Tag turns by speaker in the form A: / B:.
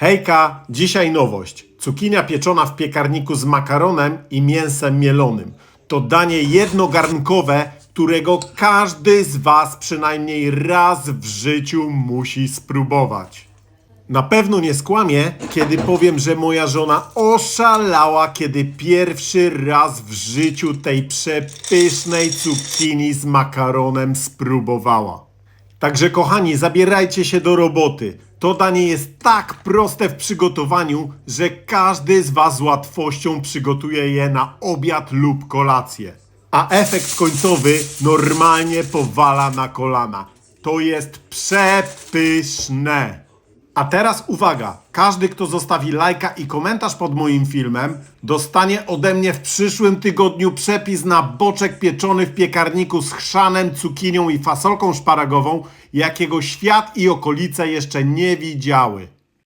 A: Hejka, dzisiaj nowość. Cukinia pieczona w piekarniku z makaronem i mięsem mielonym. To danie jednogarnkowe, którego każdy z Was przynajmniej raz w życiu musi spróbować. Na pewno nie skłamię, kiedy powiem, że moja żona oszalała, kiedy pierwszy raz w życiu tej przepysznej cukinii z makaronem spróbowała. Także kochani, zabierajcie się do roboty. To danie jest tak proste w przygotowaniu, że każdy z Was z łatwością przygotuje je na obiad lub kolację. A efekt końcowy normalnie powala na kolana. To jest przepyszne. A teraz uwaga, każdy kto zostawi lajka i komentarz pod moim filmem dostanie ode mnie w przyszłym tygodniu przepis na boczek pieczony w piekarniku z chrzanem, cukinią i fasolką szparagową, jakiego świat i okolice jeszcze nie widziały.